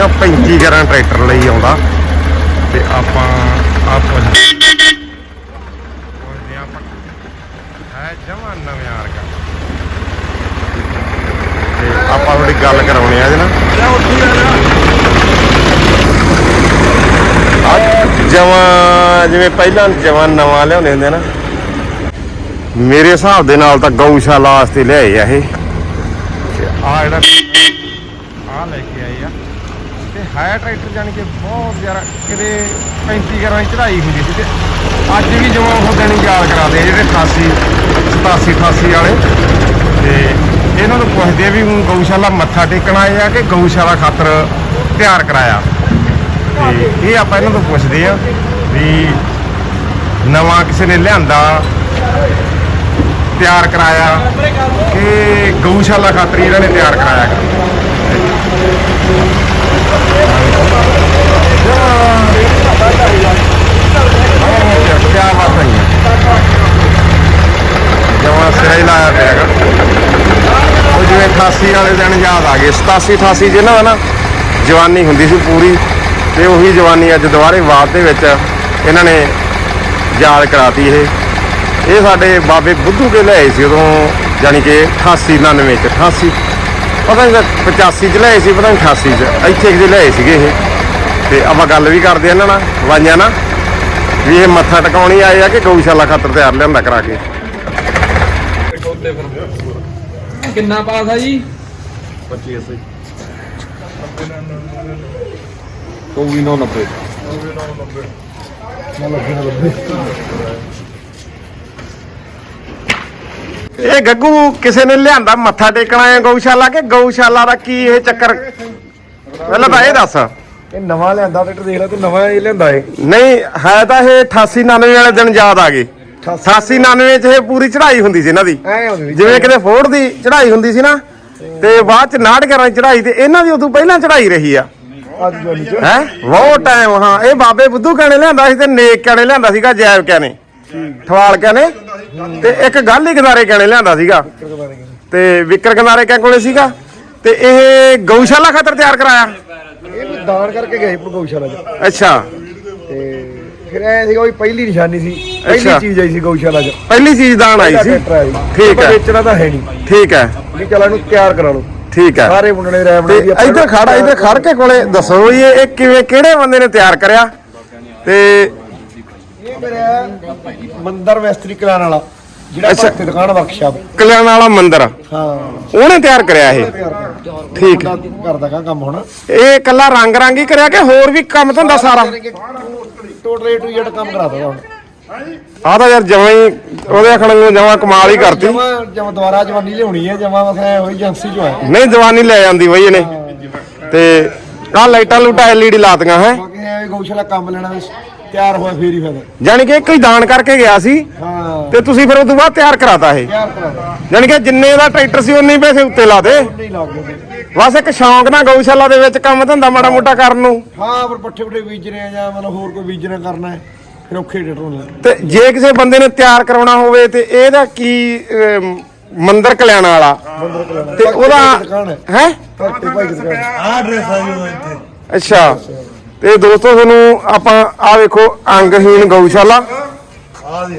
ਨਾ 35 11 ਟਰੈਕਟਰ ਲਈ ਆਉਂਦਾ। ਤੇ ਆਪਾਂ ਆ ਪੁੱਛਦੇ ਪੁੱਛਦੇ ਆਪਾਂ ਹੈ ਜਮਾਂ ਨਵੇਂ ਆਰਗਾ ਤੇ ਆਪਾਂ ਥੋੜੀ ਗੱਲ ਕਰਾਉਣੀ ਆ ਇਹਦੇ ਨਾਲ। ਜਵਾਂ ਜਿਵੇਂ ਪਹਿਲਾਂ ਜਮਾ ਨਵਾਂ ਲਿਆਉਂਦੇ ਹੁੰਦੇ ਨਾ। ਮੇਰੇ ਹਿਸਾਬ ਦੇ ਨਾਲ ਤਾਂ ਗਊਸ਼ਾਲਾ ਵਾਸਤੇ ਲਿਆਏ ਆ ਇਹ। ਆ ਜਿਹੜਾ ਆ ਲੈ ਕੇ ਆਏ ਆ। ਤੇ ਹਾਇਰ ਟਰੈਕਟਰ ਜਾਨੀ ਕਿ ਬਹੁਤ ਜ਼ਿਆਦਾ ਕਿਤੇ 35 ਗਰਾਂ ਦੀ ਚੜਾਈ ਹੁੰਦੀ ਸੀ ਤੇ ਅੱਜ ਵੀ ਜਮਾਂ ਉਹ ਦਿਨ ਯਾਦ ਕਰਾਦੇ ਜਿਹੜੇ 88 87 88 ਵਾਲੇ। ਤੇ ਇਹਨਾਂ ਨੂੰ ਪੁੱਛਦੇ ਆ ਵੀ ਹੁਣ ਗਊਸ਼ਾਲਾ ਮੱਥਾ ਟੇਕਣ ਆਏ ਆ ਕਿ ਗਊਸ਼ਾਲਾ ਖਾਤਰ ਤਿਆਰ ਕਰਾਇਆ? ਤੇ ਇਹ ਆਪਾਂ ਇਹਨਾਂ ਤੋਂ ਪੁੱਛਦੇ ਆ ਵੀ ਨਵਾਂ ਕਿਸੇ ਨੇ ਲਿਆਂਦਾ, ਤਿਆਰ ਕਰਾਇਆ ਕਿ ਗਊਸ਼ਾਲਾ ਖਾਤਰ ਇਹਨਾਂ ਨੇ ਤਿਆਰ ਕਰਾਇਆ ਗਾ। ਕਿਆ ਬਾਤ ਹੈ ਜਮਾ ਸਿਰਾ ਹੀ ਲਾਇਆ ਪਿਆ ਗਾ ਉਹ ਜਿਵੇਂ 88 ਵਾਲੇ ਦਿਨ ਯਾਦ ਆ ਗਏ 87 88 ਜਿਹਨਾਂ ਦਾ ਨਾ ਜਵਾਨੀ ਹੁੰਦੀ ਸੀ ਪੂਰੀ, ਤੇ ਉਹੀ ਜਵਾਨੀ ਅੱਜ ਦੁਬਾਰੇ ਬਾਅਦ ਦੇ ਵਿੱਚ ਇਹਨਾਂ ਨੇ ਯਾਦ ਕਰਾਤੀ ਇਹ। ਇਹ ਸਾਡੇ ਬਾਬੇ ਬੁੱਧੂ ਕੇ ਲਿਆਏ ਸੀ ਉਦੋਂ ਯਾਨੀ ਕਿ 88 99 ਚ 88 ਪਤਾ ਨਹੀਂ 85 ਚ ਲਿਆਏ ਸੀ, ਪਤਾ ਨਹੀਂ 88 ਚ, ਇੱਥੇ ਕਿਤੇ ਲਿਆਏ ਸੀਗੇ ਇਹ। ਤੇ ਆਪਾਂ ਗੱਲ ਵੀ ਕਰਦੇ ਆ ਇਹਨਾਂ ਨਾਲ, ਵਾਈਆਂ ਨਾਲ, ਵੀ ਇਹ ਮੱਥਾ ਟਿਕਾਉਣੀ ਆਏ ਆ ਕਿ ਗਊਸ਼ਾਲਾ ਖਾਤਰ ਤਿਆਰ ਲਿਆਂਦਾ ਕਰਾ ਕੇ। ਕਿੰਨਾ ਪਾਸ ਆ ਜੀ? 25 ਅਸੀਂ। ਕੋਈ 990 ਇਹ ਗੱਗੂ ਕਿਸੇ ਨੇ ਲਿਆਂਦਾ ਮੱਥਾ ਟੇਕਣਾ ਹੈ ਗਊਸ਼ਾਲਾ ਕਿ ਗਊਸ਼ਾਲਾ ਦਾ ਕੀ ਇਹ ਚੱਕਰ? ਪਹਿਲਾਂ ਤਾਂ ਇਹ ਦੱਸ। ਇਹ ਨਵਾਂ ਲਿਆਂਦਾ ਟਰੈਕਟਰ ਦੇਖ ਲੈ ਤੂੰ ਨਵਾਂ ਹੀ ਲਿਆਂਦਾ ਏ ਨਹੀਂ ਹੈ ਤਾਂ ਇਹ 88 99 ਵਾਲੇ ਦਿਨ ਯਾਦ ਆ ਗਏ। 88 99 ਚ ਇਹ ਪੂਰੀ ਚੜ੍ਹਾਈ ਹੁੰਦੀ ਸੀ ਇਹਨਾਂ ਦੀ। ਐ ਹੁੰਦੀ ਸੀ। ਜਿਵੇਂ ਕਿਤੇ ਫੋੜ ਦੀ ਚੜ੍ਹਾਈ ਹੁੰਦੀ ਸੀ ਨਾ ਤੇ ਬਾਅਦ ਚ 69 11 ਚੜ੍ਹਾਈ ਤੇ ਇਹਨਾਂ ਦੀ ਉਦੋਂ ਪਹਿਲਾਂ ਚੜ੍ਹਾਈ ਰਹੀ ਆ। ਅੱਜ ਜਵਾਨੀ ਚ। ਹੈ? ਬਹੁਤ ਟਾਈਮ ਹਾਂ। ਇਹ ਬਾਬੇ ਬੁੱਧੂ ਕਹਿਣੇ ਲਿਆਂਦਾ ਸੀ ਤੇ ਨੇਕ ਕਹਿਣੇ ਲਿਆਂਦਾ ਸੀਗਾ ਜੈਬ ਕਹਿਣੇ ਠਵਾਲ ਕਹਿਣੇ ਤੇ ਇੱਕ ਗੱਲ ਹੀ ਕਿਨਾਰੇ ਕਹਿਣੇ ਲਿਆਂਦਾ ਸੀਗਾ। ਤੇ ਵਿਕਰ ਕਿਨਾਰੇ ਕਹਿ ਕੋਲੇ ਸੀਗਾ ਤੇ ਇਹ ਗਊਸ਼ਾਲਾ ਖਾਤਰ ਤਿਆਰ ਕਰਾਇਆ। ਇਹ ਵੀ ਦਾਨ ਕਰਕੇ ਗਏ ਗਊਸ਼ਾਲਾ ਚ। ਅੱਛਾ। ਤੇ ਫਿਰ ਐ ਸੀਗਾ ਵੀ ਪਹਿਲੀ ਨਿਸ਼ਾਨੀ ਸੀ। ਪਹਿਲੀ ਚੀਜ਼ ਆਈ ਸੀ ਗਊਸ਼ਾਲਾ ਚ। ਪਹਿਲੀ ਚੀਜ਼ ਦਾਨ ਆਈ ਸੀ। ਟਰੈਕਟਰ ਆਇਆ ਸੀ। ਠੀਕ ਆਪਾਂ ਹੈ। ਵੇਚਣਾ ਤਾਂ ਹੈ ਨਹੀਂ। ਠੀਕ ਹੈ। ਵੀ ਚਲ ਇਹਨੂੰ ਤਿਆਰ ਕਰਾ ਲਓ। ਠੀਕ ਹੈ। ਸਾਰੇ ਮੁੰਡੇ ਰਾਇ ਤੇ ਆਪਾਂ ਇੱਧਰ ਖੜਾ ਇੱਧਰ ਖੜ ਕੇ ਕੋਲੇ ਦੱਸੋ ਵੀ ਇਹ ਇਹ ਕਿਵੇਂ ਕਿਹੜੇ ਬੰਦੇ ਨੇ ਤਿਆਰ ਕਰਿਆ? ਤੇ ਇਹ ਮੇਰਾ ਮੰਦਰ ਮਿਸਤਰੀ ਕਲਾਨ ਵਾਲਾ ਜਿਹੜਾ ਅੱਛਾ। ਭਗਤ ਦੁਕਾਨ ਵਰਕਸ਼ਾਪ ਕਲਿਆਣ ਵਾਲਾ ਮੰਦਿਰ। ਹਾਂ। ਉਹਨੇ ਤਿਆਰ ਕਰਿਆ ਇਹ? ਠੀਕ। ਕਰਦਾ ਕਾ ਕੰਮ ਹੁਣ। ਇਹ ਕੱਲਾ ਰੰਗ ਰੰਗ ਹੀ ਕਰਿਆ ਕਿ ਹੋਰ ਵੀ ਕੰਮ ਧੰਦਾ ਸਾਰਾ? ਟੋਟਲ ਏ ਟੂ ਜ਼ੈਡ ਕੰਮ ਤਾਂ ਯਾਰ ਜਮਾਂ ਹੀ ਉਹਦੇ ਆਖਣ ਨੂੰ ਜਮਾਂ ਕਮਾਲ ਹੀ ਕਰਤੀ। ਜਮਾ ਜਮਾ ਦੁਬਾਰਾ ਜਵਾਨੀ ਲਿਆਉਣੀ ਹੈ ਜਮਾ ਮਸਾ ਹੋਈ ਏਜੰਸੀ ਚੋਂ ਆਇਆ ਨਹੀਂ ਜਵਾਨੀ ਲੈ ਜਾਂਦੀ ਬਈ ਇਹਨੇ। ਤੇ ਆਹ ਲਾਈਟਾਂ ਲੂਟਾਂ ਐਲਈਡੀ ਲਾਤੀਆਂ ਹੈ। ਬਾਕੀ ਐ ਵੀ ਗਊਸ਼ਾਲਾ ਕੰਮ ਲੈਣਾ ਵੀ ਤਿਆਰ ਹੋਇਆ ਫੇਰ ਹੀ ਫਾਇਦਾ। ਯਾਨੀ ਕਿ ਕੋਈ ਦਾਨ ਕਰਕੇ ਗਿਆ ਸੀ ਹਾਂ। ਤੇ ਤੁਸੀਂ ਫਿਰ ਉਸ ਤੋਂ ਬਾਅਦ ਤਿਆਰ ਕਰਾਤਾ ਇਹ। ਤਿਆਰ ਕਰਾ ਯਾਨੀ ਕਿ ਜਿੰਨੇ ਦਾ ਟਰੈਕਟਰ ਸੀ ਉਨੇ ਹੀ ਪੈਸੇ ਉੱਤੇ ਲਾਤੇ। ਨਹੀਂ ਲੱਗ ਗਏ ਬਸ ਇੱਕ ਸ਼ੌਂਕ ਨਾਲ ਗਊਸ਼ਾਲਾ ਦੇ ਵਿੱਚ ਕੰਮ ਧੰਦਾ ਮਾੜਾ ਮੋਟਾ ਕਰਨ ਨੂੰ। ਹਾਂ ਪਰ ਪੱਠੇ ਪੁੱਠੇ ਬੀਜਣੇ ਆ ਜਾਂ ਮਤਲਬ ਹੋਰ ਕੋਈ ਬੀਜਣਾ ਕਰਨਾ ਹੈ ਫਿਰ ਔਖੇ ਡੇਟਰ ਹੋਣਾ ਤੇ ਜੇ ਕਿਸੇ ਬੰਦੇ ਨੇ ਤਿਆਰ ਕਰਾਉਣਾ ਹੋਵੇ ਤੇ ਇਹਦਾ ਕੀ ਅਮ, ਮੰਦਰ ਕਲਿਆਣ ਵਾਲਾ? ਤੇ ਉਹਦਾ ਹੈ। ਭਾਈ ਆ ਇੱਥੇ। ਅੱਛਾ। ਤੇ ਦੋਸਤੋ ਤੁਹਾਨੂੰ ਆਪਾਂ ਆ ਵੇਖੋ ਅੰਗਹੀਣ ਗਊਸ਼ਾਲਾ। ਆ ਦੀ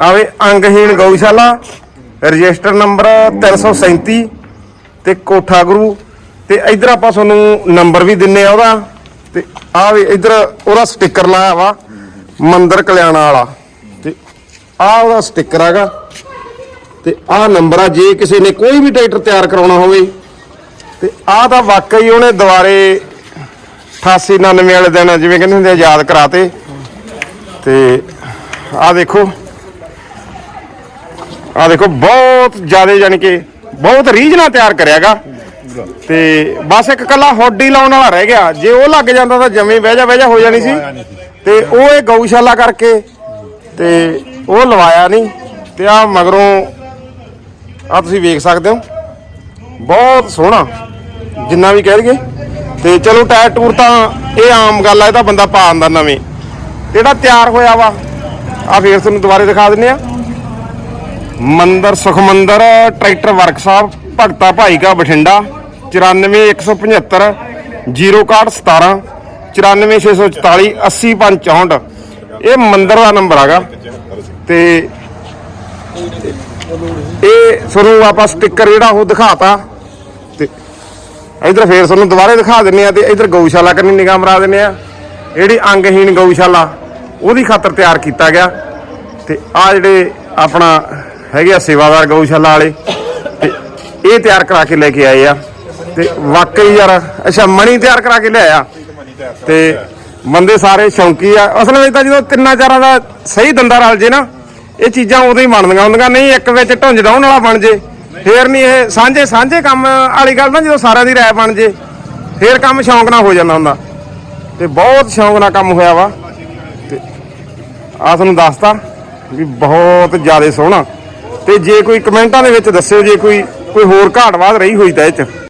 ਆਵੇ ਅੰਗਹੀਣ ਗਊਸ਼ਾਲਾ। ਰਜਿਸਟਰ ਨੰਬਰ 337 ਤੇ ਕੋਠਾ ਗੁਰੂ, ਤੇ ਇਧਰ ਆਪਾਂ ਤੁਹਾਨੂੰ ਨੰਬਰ ਵੀ ਦਿੰਨੇ ਆ ਉਹਦਾ, ਤੇ ਆ ਵੀ ਇਧਰ ਉਹਦਾ ਸਟicker ਲਾਇਆ ਵਾ, ਮੰਦਰ ਕਲਿਆਣਾ ਵਾਲਾ। ਤੇ ਆ ਉਹਦਾ ਸਟicker ਹੈਗਾ, ਤੇ ਆ ਨੰਬਰ ਆ, ਜੇ ਕਿਸੇ ਨੇ ਕੋਈ ਵੀ ਟਰੈਕਟਰ ਤਿਆਰ ਕਰਾਉਣਾ ਹੋਵੇ, ਤੇ ਆ ਤਾਂ ਵਾਕਈ ਉਹਨੇ ਦੁਬਾਰੇ 88 99 ਵਾਲੇ ਦਿਨ ਜਿਵੇਂ ਕਹਿੰਦੇ ਹੁੰਦੇ ਆ, ਯਾਦ ਕਰਾਤੇ। ਤੇ ਆ ਦੇਖੋ ਆ ਦੇਖੋ, ਬਹੁਤ ਜ਼ਿਆਦਾ ਯਾਨੀ ਕਿ ਬਹੁਤ ਰੀਝ ਨਾਲ ਤਿਆਰ ਕਰਿਆਗਾ। ਤੇ ਬਸ ਇੱਕ ਕੱਲਾ ਹੋਡੀ ਲਾਉਣ ਵਾਲਾ ਰਹਿ ਗਿਆ। ਜੇ ਉਹ ਲੱਗ ਜਾਂਦਾ ਤਾਂ ਜਮੇ ਬਹਿ ਜਾ ਬਹਿ ਜਾ ਹੋ ਜਾਣੀ ਸੀ। ਤੇ ਉਹ ਇਹ ਗਊਸ਼ਾਲਾ ਕਰਕੇ ਤੇ ਉਹ ਲਵਾਇਆ ਨਹੀਂ। ਤੇ ਆ ਮਗਰੋਂ ਆ ਤੁਸੀਂ ਵੇਖ ਸਕਦੇ ਹੋ। ਬਹੁਤ ਸੋਹਣਾ ਜਿੰਨਾ ਵੀ ਕਹਿ ਲਈਏ ਤੇ ਚਲੋ ਟਾਇਰ ਟੂਰ ਤਾਂ ਇਹ ਆਮ ਗੱਲ ਆ ਇਹ ਤਾਂ ਬੰਦਾ ਪਾ ਆਂਦਾ ਨਵੇਂ। ਜਿਹੜਾ ਤਿਆਰ ਹੋਇਆ ਵਾ ਆ ਫੇਰ ਤੁਹਾਨੂੰ ਦੁਬਾਰੇ ਦਿਖਾ ਦਿੰਨੇ ਆ। ਮੰਦਰ ਸੁਖਮੰਦਰ ਟਰੈਕਟਰ ਵਰਕਸ਼ਾਪ ਭਗਤਾ ਭਾਈ ਕਾ ਬਠਿੰਡਾ 94175 06117 94644 80564 ਇਹ ਮੰਦਰ ਦਾ ਨੰਬਰ ਹੈਗਾ। ਤੇ ਇਹ ਤੁਹਾਨੂੰ ਆਪਾਂ ਸਟicker ਜਿਹੜਾ ਉਹ ਦਿਖਾਤਾ। ਤੇ ਇਧਰ ਫੇਰ ਤੁਹਾਨੂੰ ਦੁਬਾਰੇ ਦਿਖਾ ਦਿੰਨੇ ਆ ਤੇ ਇਧਰ ਗਊਸ਼ਾਲਾ ਕਰਨੀ ਨਿਗਾਹ ਮਰਾ ਦਿੰਨੇ ਆ। ਜਿਹੜੀ ਅੰਗਹੀਣ ਗਊਸ਼ਾਲਾ, ਉਹਦੀ ਖਾਤਰ ਤਿਆਰ ਕੀਤਾ ਗਿਆ। ਤੇ ਆ ਜਿਹੜੇ ਆਪਣਾ ਹੈਗੇ ਆ ਸੇਵਾਦਾਰ ਗਊਸ਼ਾਲਾ ਵਾਲੇ ਤੇ ਇਹ ਤਿਆਰ ਕਰਾ ਕੇ ਲੈ ਕੇ ਆਏ ਆ ਤੇ ਵਾਕਈ ਯਾਰ, ਅੱਛਾ, ਮਣੀ ਤਿਆਰ ਕਰਾ ਕੇ ਲਿਆਇਆ ਤੇ ਬੰਦੇ ਸਾਰੇ ਸ਼ੌਂਕੀ ਆ। ਅਸਲ ਵਿੱਚ ਤਾਂ ਜਦੋਂ ਤਿੰਨਾਂ ਚਾਰਾਂ ਦਾ ਸਹੀ ਦੰਦਾ ਰਲ ਜੇ ਨਾ, ਇਹ ਚੀਜ਼ਾਂ ਉਦੋਂ ਹੀ ਬਣਦੀਆਂ ਹੁੰਦੀਆਂ। ਨਹੀਂ, ਇੱਕ ਵਿੱਚ ਢੁੰਜ ਡਾਉਣ ਵਾਲਾ ਬਣ ਜੇ, ਫੇਰ ਨਹੀਂ ਇਹ ਸਾਂਝੇ ਸਾਂਝੇ ਕੰਮ ਵਾਲੀ ਗੱਲ ਨਾ ਜਦੋਂ ਸਾਰਿਆਂ ਦੀ ਰਾਏ ਬਣ ਜੇ, ਫੇਰ ਕੰਮ ਸ਼ੌਂਕ ਨਾਲ ਹੋ ਜਾਂਦਾ ਹੁੰਦਾ। ਤੇ ਬਹੁਤ ਸ਼ੌਂਕ ਨਾਲ ਕੰਮ ਹੋਇਆ ਵਾ। ਤੇ ਆ ਤੁਹਾਨੂੰ ਦੱਸਤਾ ਵੀ ਬਹੁਤ ਜ਼ਿਆਦਾ ਸੋਹਣਾ। ਤੇ ਜੇ ਕੋਈ ਕਮੈਂਟਾਂ ਦੇ ਵਿੱਚ ਦੱਸਿਓ, ਜੇ ਕੋਈ ਕੋਈ ਹੋਰ ਘਾਟ ਵਾਧ ਰਹੀ ਹੋਈ ਤਾਂ ਇਹ ਚ।